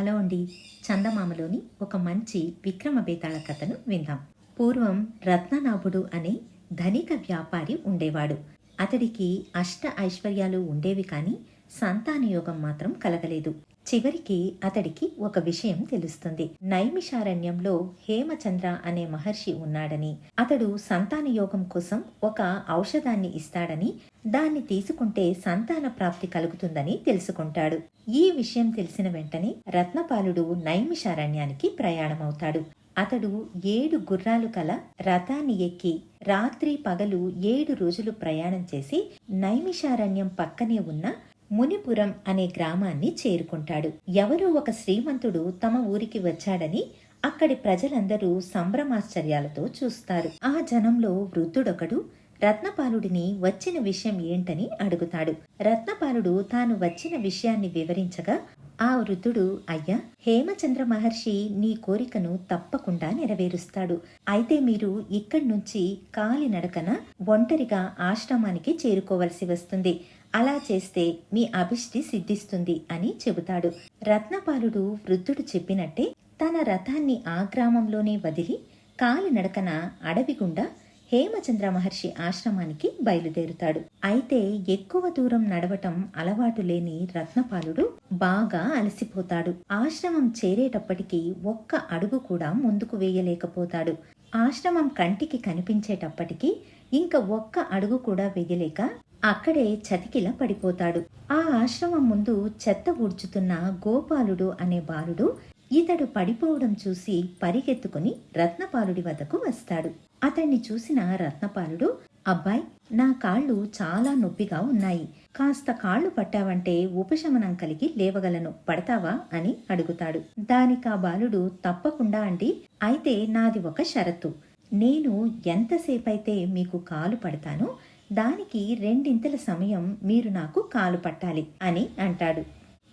Hello అండి. చందమామలోని ఒక మంచి విక్రమ బేతాళ కథను విందాం. పూర్వం రత్ననాభుడు అనే ధనిక వ్యాపారి ఉండేవాడు. అతడికి అష్ట ఐశ్వర్యాలు ఉండేవి కానీ సంతానయోగం మాత్రం కలగలేదు. చివరికి అతడికి ఒక విషయం తెలుస్తుంది. నైమిషారణ్యంలో హేమచంద్ర అనే మహర్షి ఉన్నాడని అతడు సంతానయోగం కోసం ఒక ఔషధాన్ని ఇస్తాడని దాన్ని తీసుకుంటే సంతాన ప్రాప్తి కలుగుతుందని తెలుసుకుంటాడు. ఈ విషయం తెలిసిన వెంటనే రత్నపాలుడు నైమిషారణ్యానికి ప్రయాణమవుతాడు. అతడు ఏడు గుర్రాలు కల రథాన్ని ఎక్కి రాత్రి పగలు ఏడు రోజులు ప్రయాణం చేసి నైమిషారణ్యం పక్కనే ఉన్న మునిపురం అనే గ్రామాన్ని చేరుకుంటాడు. ఎవరో ఒక శ్రీమంతుడు తమ ఊరికి వచ్చాడని అక్కడి ప్రజలందరూ సంభ్రమాశ్చర్యాలతో చూస్తారు. ఆ జనంలో వృద్ధుడొకడు రత్నపాలుడిని వచ్చిన విషయం ఏంటని అడుగుతాడు. రత్నపాలుడు తాను వచ్చిన విషయాన్ని వివరించగా ఆ వృద్ధుడు అయ్యా హేమచంద్ర మహర్షి నీ కోరికను తప్పకుండా నెరవేరుస్తాడు. అయితే మీరు ఇక్కడి నుంచి కాలినడకన ఒంటరిగా ఆశ్రమానికి చేరుకోవలసి వస్తుంది. అలా చేస్తే మీ అభిష్టి సిద్ధిస్తుంది అని చెబుతాడు. రత్నపాలుడు వృద్ధుడు చెప్పినట్టే తన రథాన్ని ఆ గ్రామంలోనే వదిలి కాలినడకన అడవి గుండా హేమచంద్ర మహర్షి ఆశ్రమానికి బయలుదేరుతాడు. అయితే ఎక్కువ దూరం నడవటం అలవాటు లేని రత్నపాలుడు బాగా అలసిపోతాడు. ఆశ్రమం చేరేటప్పటికీ ఒక్క అడుగు కూడా ముందుకు వేయలేకపోతాడు. ఆశ్రమం కంటికి కనిపించేటప్పటికీ ఇంక ఒక్క అడుగు కూడా వేయలేక అక్కడే చతికిలా పడిపోతాడు. ఆ ఆశ్రమం ముందు చెత్త ఊడ్చుతున్న గోపాలుడు అనే బాలుడు ఇతడు పడిపోవడం చూసి పరిగెత్తుకుని రత్నపాలుడి వద్దకు వస్తాడు. అతన్ని చూసిన రత్నపాలుడు అబ్బాయ్ నా కాళ్ళు చాలా నొప్పిగా ఉన్నాయి. కాస్త కాళ్ళు పట్టావంటే ఉపశమనం కలిగి లేవగలను. పడతావా? అని అడుగుతాడు. దానికా బాలుడు తప్పకుండా అండి. అయితే నాది ఒక షరతు. నేను ఎంతసేపైతే మీకు కాలు పడతానో దానికి రెండింతల సమయం మీరు నాకు కాలు పట్టాలి అని అంటాడు.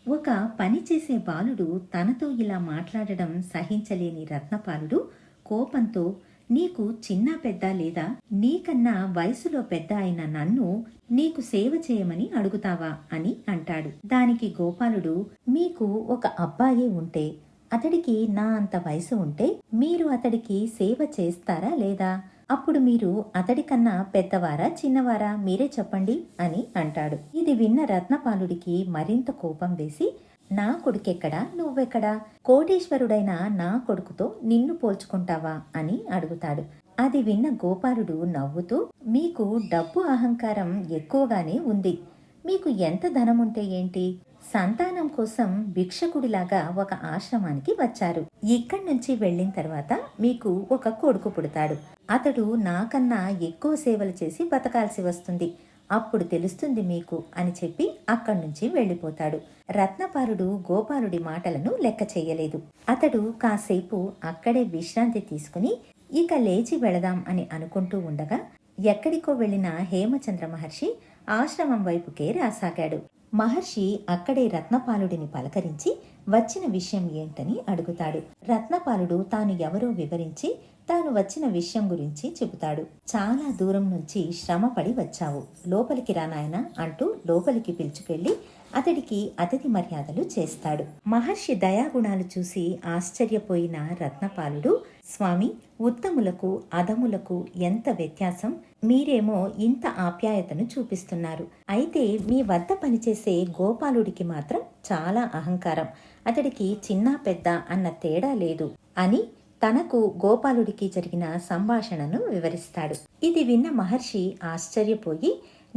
ఒక పని చేసే బాలుడు తనతో ఇలా మాట్లాడడం సహించలేని రత్నపాలుడు కోపంతో నీకు చిన్న పెద్ద లేదా నీకన్నా వయసులో పెద్ద అయిన నన్ను నీకు సేవ చేయమని అడుగుతావా అని అంటాడు. దానికి గోపాలుడు మీకు ఒక అబ్బాయి ఉంటే అతడికి నా అంత వయసు ఉంటే మీరు అతడికి సేవ చేస్తారా లేదా? అప్పుడు మీరు అతడికన్నా పెద్దవారా చిన్నవారా? మీరే చెప్పండి అని అంటాడు. ఇది విన్న రత్నపాలుడికి మరింత కోపం వేసి నా కొడుకెక్కడా? నువ్వెక్కడా? కోటేశ్వరుడైన నా కొడుకుతో నిన్ను పోల్చుకుంటావా? అని అడుగుతాడు. అది విన్న గోపాలుడు నవ్వుతూ మీకు డబ్బు అహంకారం ఎక్కువగానే ఉంది. మీకు ఎంత ధనముంటే ఏంటి? సంతానం కోసం భిక్షకుడిలాగా ఒక ఆశ్రమానికి వచ్చారు. ఇక్కడి నుంచి వెళ్ళిన తర్వాత మీకు ఒక కొడుకు పుడతాడు. అతడు నాకన్నా ఎక్కువ సేవలు చేసి బతకాల్సి వస్తుంది. అప్పుడు తెలుస్తుంది మీకు అని చెప్పి అక్కడి నుంచి వెళ్ళిపోతాడు. రత్నపాలుడు గోపాలుడి మాటలను లెక్క చేయలేదు. అతడు కాసేపు అక్కడే విశ్రాంతి తీసుకుని ఇక లేచి వెళదాం అని అనుకుంటూ ఉండగా ఎక్కడికో వెళ్ళిన హేమచంద్ర మహర్షి ఆశ్రమం వైపుకే రాసాగాడు. మహర్షి అక్కడే రత్నపాలుడిని పలకరించి వచ్చిన విషయం ఏంటని అడుగుతాడు. రత్నపాలుడు తాను ఎవరో వివరించి తాను వచ్చిన విషయం గురించి చెబుతాడు. చాలా దూరం నుంచి శ్రమపడి వచ్చావు. లోపలికి రానాయన అంటూ లోపలికి పిలుచుకెళ్ళి అతడికి అతిథి మర్యాదలు చేస్తాడు. మహర్షి దయాగుణాలు చూసి ఆశ్చర్యపోయిన రత్నపాలుడు స్వామి ఉత్తములకు అధములకు ఎంత వ్యత్యాసం? మీరేమో ఇంత ఆప్యాయతను చూపిస్తున్నారు. అయితే మీ వద్ద పనిచేసే గోపాలుడికి మాత్రం చాలా అహంకారం. అతడికి చిన్న పెద్ద అన్న తేడా లేదు అని తనకు గోపాలుడికి జరిగిన సంభాషణను వివరిస్తాడు. ఇది విన్న మహర్షి ఆశ్చర్యపోయి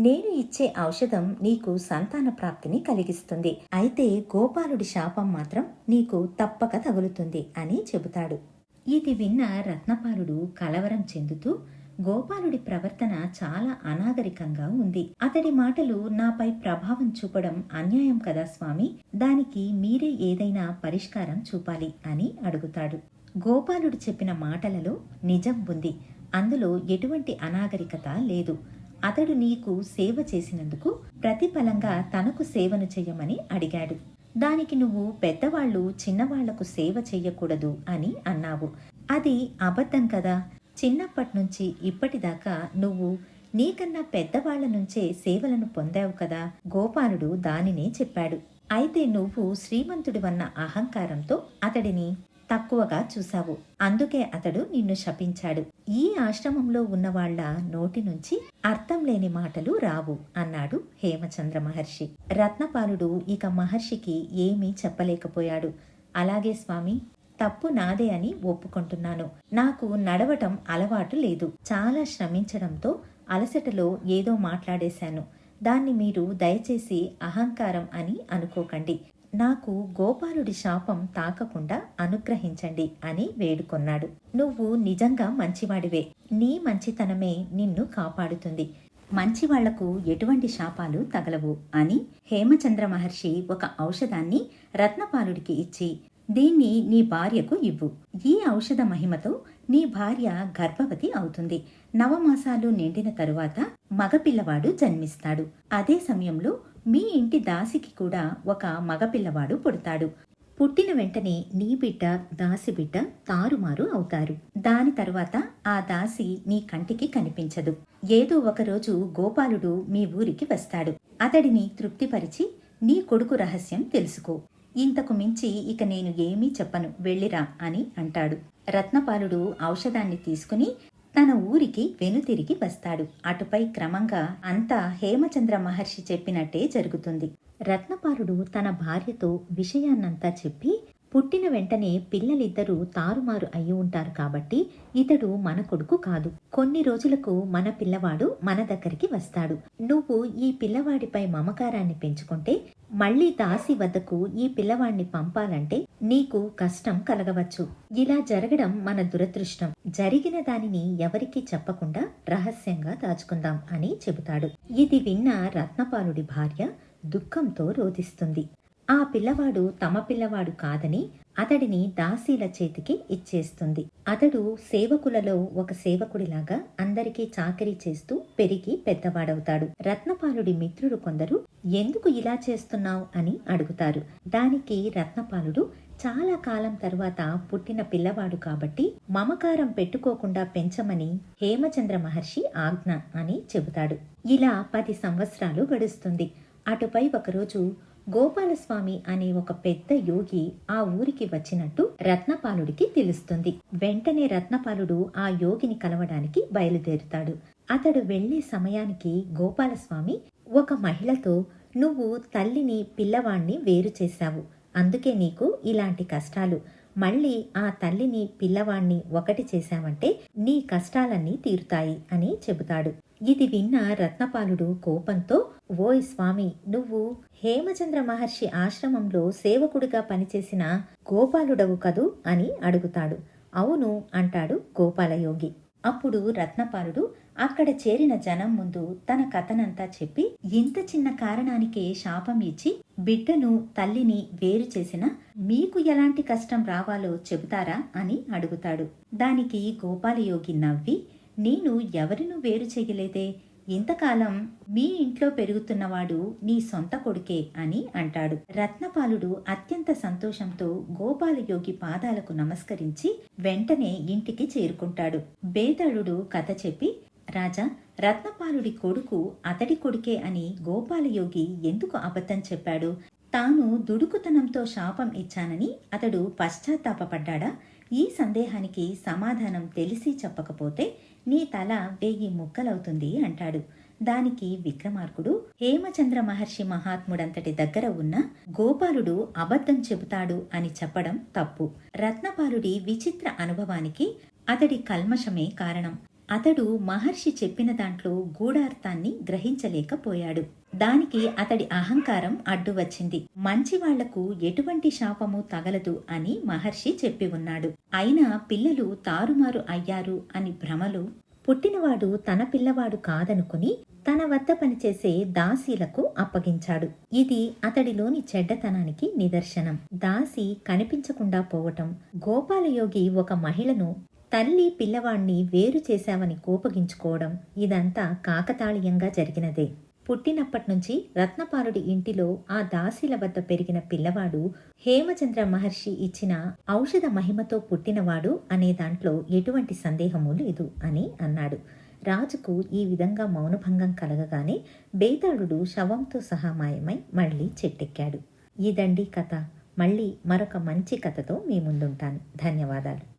నేను ఇచ్చే ఔషధం నీకు సంతాన ప్రాప్తిని కలిగిస్తుంది. అయితే గోపాలుడి శాపం మాత్రం నీకు తప్పక తగులుతుంది అని చెబుతాడు. ఇది విన్న రత్నపాలుడు కలవరం చెందుతూ గోపాలుడి ప్రవర్తన చాలా అనాగరికంగా ఉంది. అతడి మాటలు నాపై ప్రభావం చూపడం అన్యాయం కదా స్వామి? దానికి మీరే ఏదైనా పరిష్కారం చూపాలి అని అడుగుతాడు. గోపాలుడు చెప్పిన మాటలలో నిజం ఉంది. అందులో ఎటువంటి అనాగరికత లేదు. అతడు నీకు సేవ చేసినందుకు ప్రతిఫలంగా తనకు సేవను చెయ్యమని అడిగాడు. దానికి నువ్వు పెద్దవాళ్ళు చిన్నవాళ్ళకు సేవ చెయ్యకూడదు అని అన్నావు. అది అబద్ధం కదా? చిన్నప్పటి నుంచి ఇప్పటిదాకా నువ్వు నీకన్నా పెద్దవాళ్ళ నుంచే సేవలను పొందావు కదా? గోపాలుడు దానినే చెప్పాడు. అయితే నువ్వు శ్రీమంతుడివన్న అహంకారంతో అతడిని తక్కువగా చూశావు. అందుకే అతడు నిన్ను శపించాడు. ఈ ఆశ్రమంలో ఉన్న వాళ్ళ నోటి నుంచి అర్థం లేని మాటలు రావు అన్నాడు హేమచంద్ర మహర్షి. రత్నపాలుడు ఇక మహర్షికి ఏమీ చెప్పలేకపోయాడు. అలాగే స్వామి తప్పు నాదే అని ఒప్పుకుంటున్నాను. నాకు నడవటం అలవాటు లేదు. చాలా శ్రమించడంతో అలసటలో ఏదో మాట్లాడేశాను. దాన్ని మీరు దయచేసి అహంకారం అని అనుకోకండి. నాకు గోపాలుడి శాపం తాకకుండా అనుగ్రహించండి అని వేడుకొన్నాడు. నువ్వు నిజంగా మంచివాడివే. నీ మంచితనమే నిన్ను కాపాడుతుంది. మంచివాళ్ళకు ఎటువంటి శాపాలు తగలవు అని హేమచంద్ర మహర్షి ఒక ఔషధాన్ని రత్నపాలుడికి ఇచ్చి దీన్ని నీ భార్యకు ఇవ్వు. ఈ ఔషధ మహిమతో నీ భార్య గర్భవతి అవుతుంది. నవమాసాలు నిండిన తరువాత మగపిల్లవాడు జన్మిస్తాడు. అదే సమయంలో మీ ఇంటి దాసికి కూడా ఒక మగపిల్లవాడు పుడతాడు. పుట్టిన వెంటనే నీ బిడ్డ దాసి బిడ్డ తారుమారు అవుతారు. దాని తరువాత ఆ దాసి నీ కంటికి కనిపించదు. ఏదో ఒకరోజు గోపాలుడు మీ ఊరికి వస్తాడు. అతడిని తృప్తిపరిచి నీ కొడుకు రహస్యం తెలుసుకో. ఇంతకు మించి ఇక నేను ఏమీ చెప్పను. వెళ్ళిరా అని అంటాడు. రత్నపాలుడు ఔషధాన్ని తీసుకుని తన ఊరికి వెనుతిరిగి వస్తాడు. అటుపై క్రమంగా అంతా హేమచంద్ర మహర్షి చెప్పినట్టే జరుగుతుంది. రత్నపారుడు తన భార్యతో విషయాన్నంతా చెప్పి పుట్టిన వెంటనే పిల్లలిద్దరూ తారుమారు అయి ఉంటారు కాబట్టి ఇతడు మన కొడుకు కాదు. కొన్ని రోజులకు మన పిల్లవాడు మన దగ్గరికి వస్తాడు. నువ్వు ఈ పిల్లవాడిపై మమకారాన్ని పెంచుకుంటే మళ్ళీ దాసి వద్దకు ఈ పిల్లవాడిని పంపాలంటే నీకు కష్టం కలగవచ్చు. ఇలా జరగడం మన దురదృష్టం. జరిగిన దానిని ఎవరికీ చెప్పకుండా రహస్యంగా దాచుకుందాం అని చెబుతాడు. ఇది విన్న రత్నపాలుడి భార్య దుఃఖంతో రోధిస్తుంది. ఆ పిల్లవాడు తమ పిల్లవాడు కాదని అతడిని దాసీల చేతికి ఇచ్చేస్తుంది. అతడు సేవకులలో ఒక సేవకుడిలాగా అందరికీ చాకరీ చేస్తూ పెరిగి పెద్దవాడవుతాడు. రత్నపాలుడి మిత్రుడు కొందరు ఎందుకు ఇలా చేస్తున్నావు? అని అడుగుతారు. దానికి రత్నపాలుడు చాలా కాలం తర్వాత పుట్టిన పిల్లవాడు కాబట్టి మమకారం పెట్టుకోకుండా పెంచమని హేమచంద్ర మహర్షి ఆజ్ఞ అని చెబుతాడు. ఇలా పది సంవత్సరాలు గడుస్తుంది. అటుపై ఒకరోజు గోపాలస్వామి అనే ఒక పెద్ద యోగి ఆ ఊరికి వచ్చినట్టు రత్నపాలుడికి తెలుస్తుంది. వెంటనే రత్నపాలుడు ఆ యోగిని కలవడానికి బయలుదేరుతాడు. అతడు వెళ్ళే సమయానికి గోపాలస్వామి ఒక మహిళతో నువ్వు తల్లిని పిల్లవాణ్ణి వేరు చేశావు. అందుకే నీకు ఇలాంటి కష్టాలు. మళ్ళీ ఆ తల్లిని పిల్లవాణ్ణి ఒకటి చేశావంటే నీ కష్టాలన్నీ తీరుతాయి అని చెబుతాడు. ఇది విన్న రత్నపాలుడు కోపంతో ఓయ్ స్వామి నువ్వు హేమచంద్ర మహర్షి ఆశ్రమంలో సేవకుడిగా పనిచేసిన గోపాలుడవు కదూ అని అడుగుతాడు. అవును అంటాడు గోపాలయోగి. అప్పుడు రత్నపాలుడు అక్కడ చేరిన జనం ముందు తన కథనంతా చెప్పి ఇంత చిన్న కారణానికే శాపం ఇచ్చి బిడ్డను తల్లిని వేరు చేసిన మీకు ఎలాంటి కష్టం రావాలో చెబుతారా అని అడుగుతాడు. దానికి గోపాలయోగి నవ్వి నేను ఎవరినూ వేరు చేయలేదే. ఇంతకాలం మీ ఇంట్లో పెరుగుతున్నవాడు నీ సొంత కొడుకే అని అంటాడు. రత్నపాలుడు అత్యంత సంతోషంతో గోపాలయోగి పాదాలకు నమస్కరించి వెంటనే ఇంటికి చేరుకుంటాడు. బేతాళుడు కథ చెప్పి రాజా రత్నపాలుడి కొడుకు అతడి కొడుకే అని గోపాలయోగి ఎందుకు అబద్ధం చెప్పాడు? తాను దుడుకుతనంతో శాపం ఇచ్చానని అతడు పశ్చాత్తాపడ్డా ఈ సందేహానికి సమాధానం తెలిసి చెప్పకపోతే నీ తల వేయి ముక్కలవుతుంది అంటాడు. దానికి విక్రమార్కుడు హేమచంద్ర మహర్షి మహాత్ముడంతటి దగ్గర ఉన్న గోపాలుడు అబద్ధం చెబుతాడు అని చెప్పడం తప్పు. రత్నపాలుడి విచిత్ర అనుభవానికి అతడి కల్మషమే కారణం. అతడు మహర్షి చెప్పిన దాంట్లో గూఢార్థాన్ని గ్రహించలేకపోయాడు. దానికి అతడి అహంకారం అడ్డు వచ్చింది. మంచి వాళ్ళకు ఎటువంటి శాపము తగలదు అని మహర్షి చెప్పి ఉన్నాడు. అయినా పిల్లలు తారుమారు అయ్యారు అని భ్రమలు పుట్టినవాడు తన పిల్లవాడు కాదనుకుని తన వద్ద పనిచేసే దాసీలకు అప్పగించాడు. ఇది అతడిలోని చెడ్డతనానికి నిదర్శనం. దాసి కనిపించకుండా పోవటం గోపాలయోగి ఒక మహిళను తల్లి పిల్లవాణ్ణి వేరు చేశామని కోపగించుకోవడం ఇదంతా కాకతాళీయంగా జరిగినదే. పుట్టినప్పటి నుంచి రత్నపాలుడి ఇంటిలో ఆ దాసీల వద్ద పెరిగిన పిల్లవాడు హేమచంద్ర మహర్షి ఇచ్చిన ఔషధ మహిమతో పుట్టినవాడు అనే దాంట్లో ఎటువంటి సందేహము లేదు అని అన్నాడు. రాజుకు ఈ విధంగా మౌనభంగం కలగగానే బేతాళుడు శవంతో సహా మాయమై మళ్ళీ చెట్టెక్కాడు. ఈ కథ. మళ్ళీ మరొక మంచి కథతో మీ ముందుంటాను. ధన్యవాదాలు.